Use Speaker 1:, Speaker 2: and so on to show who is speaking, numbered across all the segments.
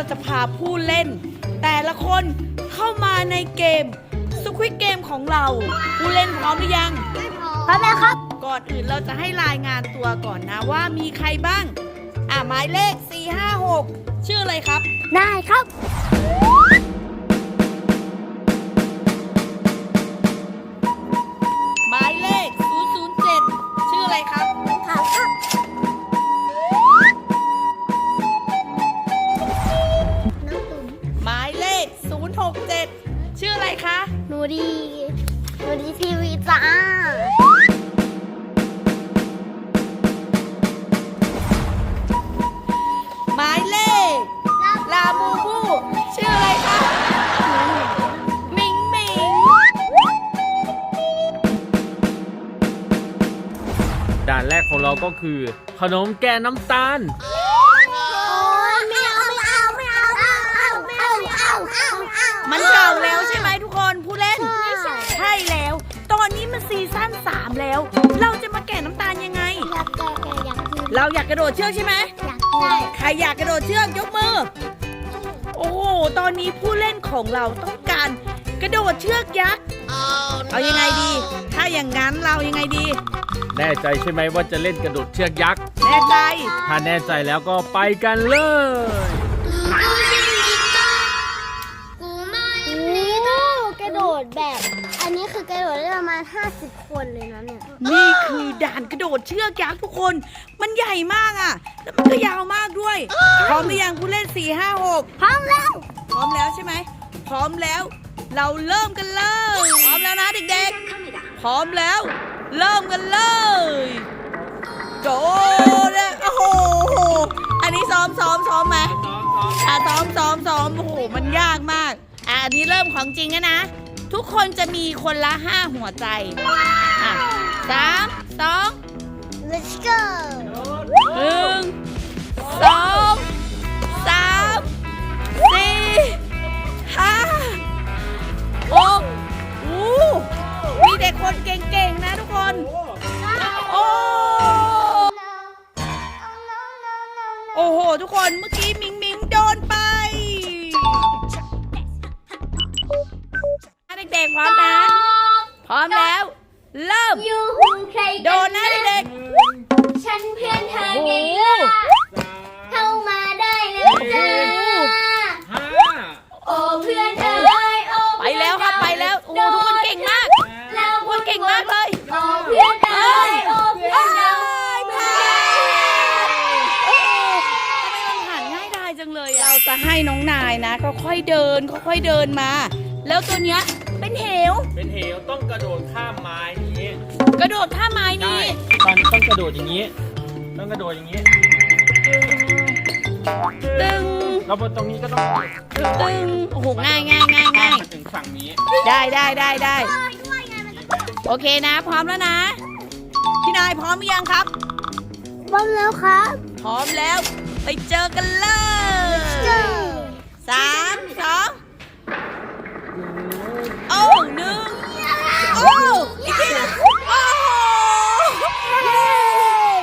Speaker 1: วันนี้เราจะพาผู้เล่น แต่ละคนเข้ามาในเกมสควิตเกมของเรา ผู้เล่นพร้อมหรือยัง
Speaker 2: พร้อมแล้วครับ
Speaker 1: ก่อนอื่นเราจะให้รายงานตัวก่อนนะว่ามีใครบ้าง อะหมายเลข 456 ชื่ออะไรครับ
Speaker 2: ได้ครับ
Speaker 1: เรา
Speaker 3: ก็คือขนมแกะน้ำตาล
Speaker 2: มั
Speaker 1: นเก่าแล้วใช่ไหมทุกคนผู้เล่น
Speaker 2: ใช่
Speaker 1: แล้ว ตอนนี้มันซีซั่นสามแล้ว เราจะมาแก่น้ำตาลยังไง เราอยากกระโดดเชือกใช่ไหม ใครอยากกระโดดเชือกยกมือ โอ้ตอนนี้ผู้เล่นของเราต้องการกระโดดเชือกยักษ์ เอายังไงดี ถ้าอย่างนั้นเรายังไงดี
Speaker 3: แน่ใจใช่ไหมว่าจะเล่นกระโดดเชือกยักษ์
Speaker 1: แน่ใจ
Speaker 3: ถ้าแน่ใจแล้วก็ไปกันเลย
Speaker 2: โอ้กระโดดแบบ อันนี้คือกระโดดได้ประมาณ 50 คนเลยนะเนี่ย
Speaker 1: นี่คือด่านกระโดดเชือกยักษ์ทุกคน มันใหญ่มากอะ แล้วมันก็ยาวมากด้วย พร้อมหรือยังผู้เล่น 4 5 6
Speaker 2: พร้อมแล้ว
Speaker 1: พร้อมแล้วใช่ไหม พร้อมแล้ว เราเริ่มกันเลย พร้อมแล้วนะเด็กๆ พร้อมแล้ว เริ่มกันเลยโจนะโอ้โห อันนี้ซ้อมซ้อมซ้อมไหมอะซ้อมซ้อมซ้อมโอ้โห มันยากมาก อะอันนี้เริ่มของจริงแล้วนะ ทุกคนจะมีคนละห้าหัวใจ อะสามสอง
Speaker 2: let's go
Speaker 1: หนึ่งสองสามสี่ห้าหก โอ้โอ้โห ทุกคนเมื่อกี้มิงมิงโดนไปเด็กๆพร้อมนะ พร้อมแล้ว เริ่ม
Speaker 2: อยู่หุ่นใคร
Speaker 1: โดนนะเด็ก
Speaker 2: ฉันเพื่อนเธอ
Speaker 1: ๆโอ้โห
Speaker 2: ไงล่ะ เดิน
Speaker 1: ค่อยๆเดินมา แล้วตัวเนี้ยเป็นเหว
Speaker 3: เป็นเหวต้องกระโดดข้ามไม้นี้
Speaker 1: กระโดดท่าไม้
Speaker 3: ได้
Speaker 1: นี้
Speaker 3: ตอนต้องกระโดดอย่างนี้ ต้องกระโดดอย่างนี้
Speaker 1: ตึง
Speaker 3: แล้วบนตรงนี้ก็ต้อง
Speaker 1: ตึงโอ้โหง่ายง่ายง่ายง่าย
Speaker 3: ถึงฝั่งนี้
Speaker 1: ได้ได้ได้ได้โอเคนะ พร้อมแล้วนะ พี่นายพร้อมหรือยังครับ
Speaker 2: พร้อมแล้วครับ
Speaker 1: พร้อมแล้วไปเจอกันเลย สามสองโอ้หนึ่งโอ้อีกทีหนึงโอ้เย้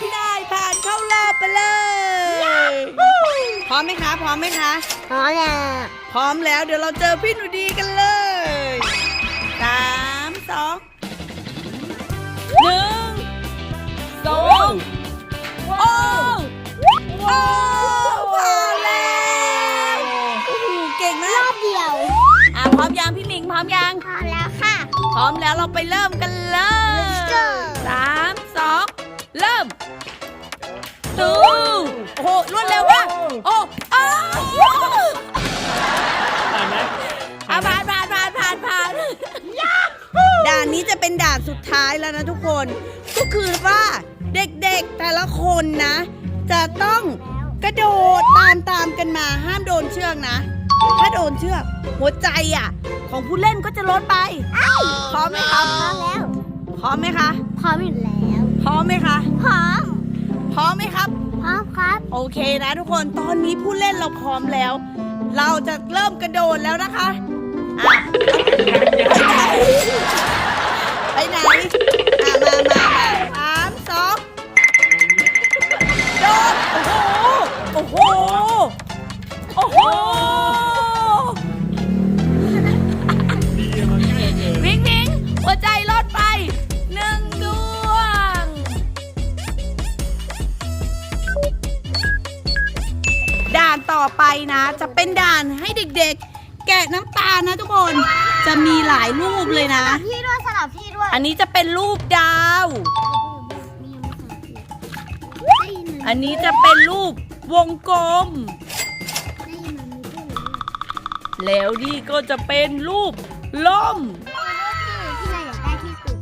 Speaker 1: พี่นายผ่านเข้ารอบไปเลยพร้อมไหมคะพร้อมไหมคะ
Speaker 2: พร้อมแล้ว
Speaker 1: พร้อมแล้วเดี๋ยวเราเจอพี่หนูดีกันเลยสามสองหนึ่งสองโอ้โอ้ ก่งมาร
Speaker 2: อกบเดียว
Speaker 1: อะพร้อมยังพี่หมิงพร้อมยัง
Speaker 2: พร้อมแล้วค่ะ
Speaker 1: พร้อมแล้วเราไปเริ่มกันเลย
Speaker 2: Let's go
Speaker 1: สามสองเริ่มตูโอ้โหรวดเร็วมากโอ้อ้าว
Speaker 3: ผ่านไหม
Speaker 1: อะผ่านผ่านผ่านผ่านผ่านด่านนี้จะเป็นด่านสุดท้ายแล้วนะทุกคน ก็คือว่าเด็กๆแต่ละคนนะ จะต้องกระโดดตามตามๆกันมาห้ามโดนเชือกนะ ถ้าโดนเชือก หัวใจอะ ของผู้เล่นก็จะลดไปพร้อมไหมครับ
Speaker 2: พร้อมแล้ว
Speaker 1: พร้อมไหมคะ
Speaker 2: พร้อมอยู่แล้ว
Speaker 1: พร้อมไหมคะ
Speaker 2: พร้อม
Speaker 1: พร้อมไหมครับ
Speaker 2: พร้อมครับ
Speaker 1: โอเคนะทุกคน ตอนนี้ผู้เล่นเราพร้อมแล้ว เราจะเริ่มกระโดดแล้วนะคะอะ อไปนะ จะเป็นด่านให้เด็กๆ แกะน้ำตาลนะทุกคน จะมีหลายรูปเลยนะ
Speaker 2: ที่ด้วยสลับที่ด้วย
Speaker 1: อันนี้จะเป็นรูปดาว อันนี้จะเป็นรูปวงกลม แล้วนี่ก็จะเป็นรูปล่ม
Speaker 2: ที่นายอยากได้ที่สุด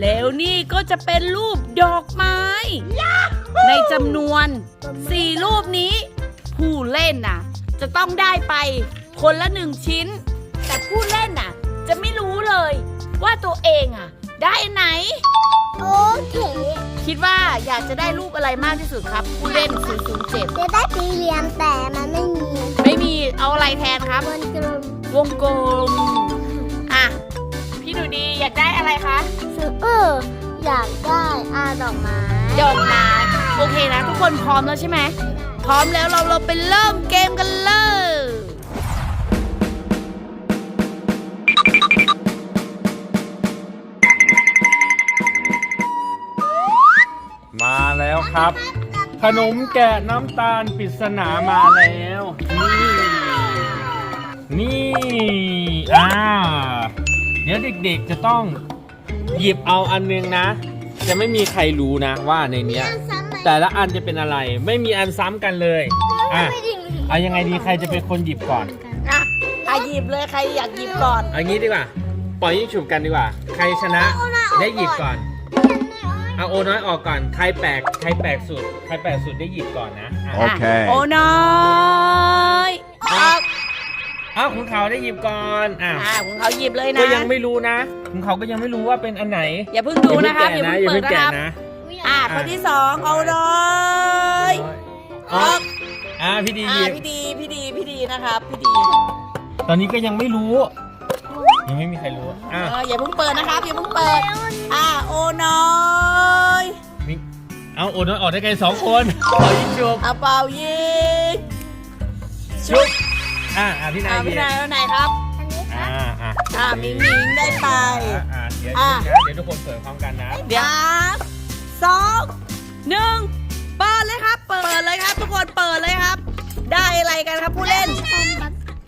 Speaker 1: แล้วนี่ก็จะเป็นรูปดอกไม้ ในจำนวน 4 รูปนี้ ผู้เล่นน่ะ จะต้องได้ไปคนละหนึ่งชิ้น แต่ผู้เล่นน่ะ จะไม่รู้เลยว่าตัวเองอะ ได้อันไหน
Speaker 2: โอเค
Speaker 1: คิดว่าอยากจะได้รูปอะไรมากที่สุดครับ ผู้เล่น 007
Speaker 2: จะได้สี่เหลี่ยมแต่มันไม่มี
Speaker 1: ไม่มีเอาอะไรแทนครับ
Speaker 2: บนกลม
Speaker 1: วงกลมอะพี่หนูดีอยากได้อะไรคะ
Speaker 2: สือเอออยากได้อาดอกไม้
Speaker 1: ดอกไม้โอเคนะ ทุกคนพร้อมแล้วใช่ไหม พร้อมแล้วเราเราไปเริ่มเกมกันเลย
Speaker 3: มาแล้วครับ ขนมแกะน้ำตาลปริศนามาแล้ว นี่ นี่อ่าเดี๋ยวเด็กๆจะต้องหยิบเอาอันนึงนะ จะไม่มีใครรู้นะว่าในเนี้ย
Speaker 2: ซ้ำไหม
Speaker 3: แต่ละอันจะเป็นอะไร ไม่มีอันซ้ำกันเลย อะ
Speaker 2: ไม่ถึง
Speaker 3: เอายังไงดีใครจะเป็นคนหยิบก่อน
Speaker 1: อะอะหยิบเลยใครอยากหยิบก่อน
Speaker 3: เอางี้ดีกว่า ปล่อยยิ่งฉุบกันดีกว่า ใครชนะได้หยิบก่อน เอาโอน้อยออกก่อน ใครแปลก ใครแปลกสุด ใครแปลกสุดได้หยิบก่อนนะอะ
Speaker 4: โอเค
Speaker 1: โอ้น้อยออก
Speaker 3: เอาคุณเขาได้หยิบก่อนอะ
Speaker 1: อะของเขาหยิบเลยนะ
Speaker 3: ก็ยังไม่รู้นะคุณเขาก็ยังไม่รู้ว่าเป็นอันไหน
Speaker 1: อย่าเพิ่งดูนะครับอย่าเพิ่ง
Speaker 3: อย่า
Speaker 1: เปิ
Speaker 3: เพิ่
Speaker 1: ด
Speaker 3: ง
Speaker 1: นะ
Speaker 3: แกะ
Speaker 1: ครับ
Speaker 3: นะ
Speaker 1: อะคนที่สองเอาน้อยออก
Speaker 3: อะพี่ดี
Speaker 1: อะ
Speaker 3: หยิบ
Speaker 1: พี่ดีพี่ดีพี่ดีนะครับพี่ดี
Speaker 3: ตอนนี้ก็ยังไม่รู้ ยังไม่มีใครรู้อะ
Speaker 1: เอออย่าเพิ่งเปิดนะครับอย่าเพิ่งเปิดอะโอ้น้อย
Speaker 3: มีเอาโอน้อยออกได้ไงสองคนปล่อยยิ่งฉุบ
Speaker 1: เอาเป่ายิง
Speaker 3: ชุบอะอะพี่นาย
Speaker 1: อะ
Speaker 3: หยิ
Speaker 1: พี่
Speaker 3: บ
Speaker 1: นายเอาไหนครับ
Speaker 2: อันนี้ค
Speaker 3: อ่า
Speaker 2: รับ
Speaker 3: อะ
Speaker 1: อะมิงมิงได้ไป
Speaker 3: อะอะเดี๋ยว
Speaker 1: อะ
Speaker 3: เดี๋ยวเดี๋ยวทุกคนเปิดพร้อมกันนะ
Speaker 1: เดี๋ยว สามสองหนึ่งเปิดเลยครับ เปิดเลยครับ ทุกคนเปิดเลยครับ ได้อะไรกันครับผู้เล่น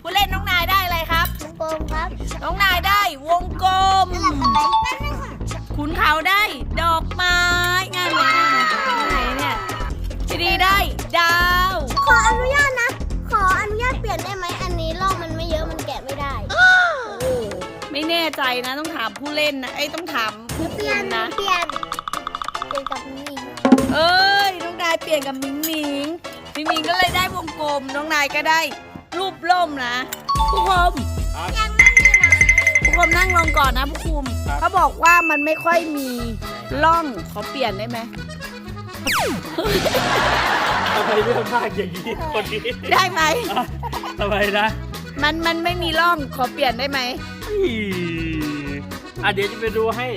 Speaker 1: ผู้เล่นน้องนายได้อะไรครับ
Speaker 2: วงกลมครับ
Speaker 1: น้องนายได้วงกลม
Speaker 2: สลับกันไหมแป๊บนึงค่ะ
Speaker 1: ขุนเขาได้ดอกไม้ง่ายไหมง่ายไหมเนี่ยพี่ดีได้ดาว
Speaker 2: ขออนุญาตนะ ขออนุญาตเปลี่ยนได้ไหมอันนี้ลอกมันไม่เยอะมันแกะไม่ได้
Speaker 1: ไม่แน่ใจนะต้องถามผู้เล่นนะไอ้ยต้องถามผู้
Speaker 2: เปลี่
Speaker 1: คุ
Speaker 2: ยน
Speaker 1: มนะ
Speaker 2: เปลี่ยนเปลี่ยนกับนี่
Speaker 1: เอ้ยน้องนายเปลี่ยนกับมิงมิงมิงมิงก็เลยได้วงกลมน้องนายก็ได้รูปล่มนะผู้คุม
Speaker 2: ยังไม่มีนะ
Speaker 1: ผู้คุมนั่งลงก่อนนะผู้คุม
Speaker 3: ครับ
Speaker 1: เขาบอกว่ามันไม่ค่อยมีล่องเขาเปลี่ยนได้ไหม
Speaker 3: ทำไมเรื่องมากอย่างนี้คนนี้
Speaker 1: ได้ไหม
Speaker 3: ทำไมนะ
Speaker 1: มันมันไม่มีล่องขอเปลี่ยนได้ไหม
Speaker 3: อะเดี๋ยวจะไปดูให้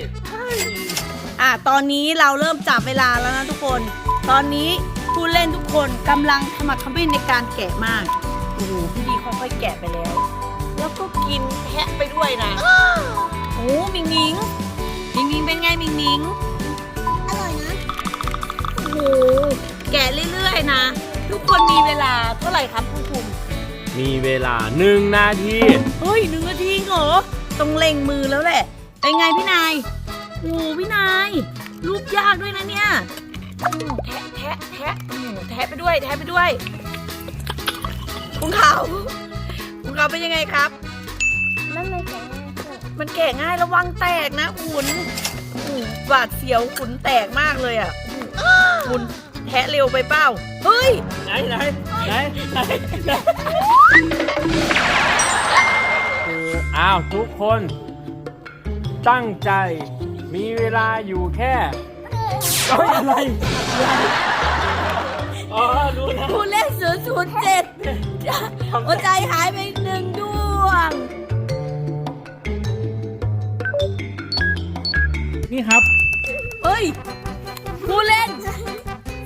Speaker 1: อะตอนนี้เราเริ่มจับเวลาแล้วนะทุกคน ตอนนี้ผู้เล่นทุกคนกำลังขมักเขม้นในการแกะมากโอ้โหพี่ดีค่อยๆแกะไปแล้ว แล้วก็กินแทะไปด้วยนะโอ้โหมิงมิงมิงมิงเป็นไงมิงมิง
Speaker 2: อร่อยนะ
Speaker 1: โอ้โหแกะเรื่อยๆนะ ทุกคนมีเวลาเท่าไหร่ครับผู้คุม
Speaker 3: มีเวลาหนึ่งนาที
Speaker 1: เฮ้ยหนึ่งนาทีเหรอต้องเล็งมือแล้วแหละ เป็นไงพี่นาย โอ้โหพี่นายรูปยากด้วยนะเนี่ยอืมแทะแทะแทะอืมแทะไปด้วย แทะไปด้วย คุณเขาคุณเขาเป็นยังไงครับ
Speaker 2: มันไม่แกะง่ายขึ้น
Speaker 1: มันแกะง่ายระวังแตกนะขุนโอ้โหบาดเสียวขุนแตกมากเลยอะโอ้โหขุนแทะเร็วไปเปล่าเฮ้ย
Speaker 3: ไหนไหนไหนไหนไหนอ้าว ทุกคน ตั้งใจ มีเวลาอยู่แค่เฮ้ยอะไรอะไร อ๋อรู้แล้ว
Speaker 1: ผู้เล่นศูนย์ศูนย์เจ็ดหัวใจหายไปหนึ่งดวง
Speaker 3: นี่ครับ
Speaker 1: เฮ้ย ผู้เล่น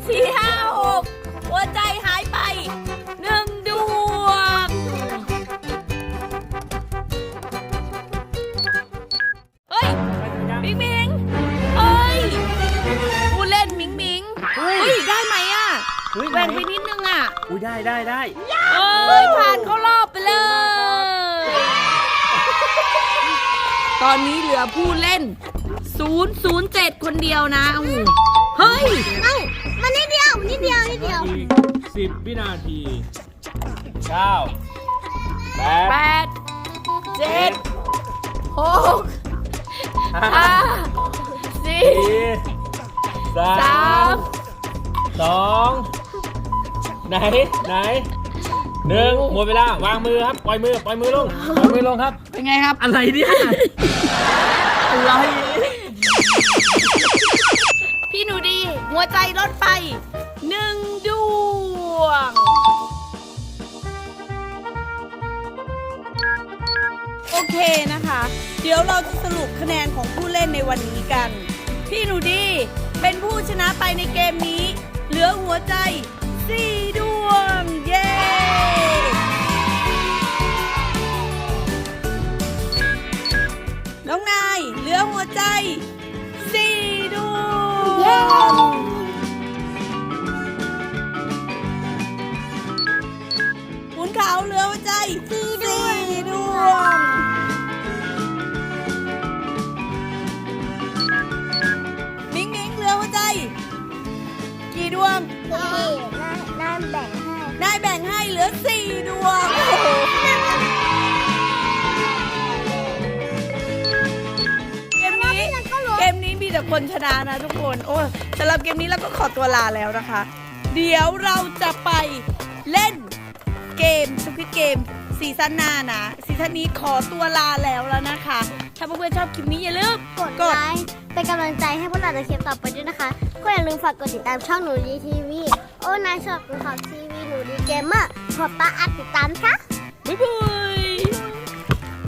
Speaker 1: สี่ห้ ได้ไหมอะ
Speaker 3: เฮ้ย
Speaker 1: แหว่งไปนิดนึงอะ
Speaker 3: ออุ้ยได้ได้ได้
Speaker 1: เอ้ยผ่านเข้ารอบไปเลย ตอนนี้เหลือผู้เล่น 007 คนเดียวนะอู้เฮ้ย
Speaker 2: ไม่มันนิดเดียวนิดเดียวนิดเดียว
Speaker 3: อีกสิบวินาทีเก้าแปด
Speaker 1: แปดเจ็ดหก
Speaker 3: ห้า
Speaker 1: ห้าสี่
Speaker 3: สี่สา
Speaker 1: สามม
Speaker 3: สอง ไหนไหนหนึ่งหมดเวลาวางมือครับปล่อยมือปล่อยมือลงปล่อยมือลงครับ
Speaker 1: เป็นไงครับ
Speaker 3: อะไรเนี่ยอะไร
Speaker 1: พี่หนูดีหัวใจลดไปหนึ่งดวง โอเคนะคะ เดี๋ยวเราจะสรุปคะแนนของผู้เล่นในวันนี้กัน พี่หนูดีเป็นผู้ชนะไปในเกมนี้ เหลือหัวใจ 4ดวง เย้ น้องนายเหลือหัวใจ4ดวง
Speaker 2: เย้
Speaker 1: ขุนเขาเหลือหัวใจสี่ คนชนะนะทุกคน โอ้ยสำหรับเกมนี้เราก็ขอตัวลาแล้วนะคะ เดี๋ยวเราจะไปเล่นเกมสควิตเกมซีซั่นหน้านะซีซั่นนี้ขอตัวลาแล้วแล้วนะคะ ถ้าเพื่อนๆชอบคลิปนี้อย่าลืม
Speaker 2: กดไลค์เป็นกำลังใจให้พวกเราในคลิปต่อไปด้วยนะคะ ก็อย่าลืมฝากกดติดตามช่องหนูดีทีวีโอ้นายชอบดูข่าวทีวีหนูดีเกมเมอร์ขอป้าอัดติดตามค่ะ
Speaker 1: บ๊ายบาย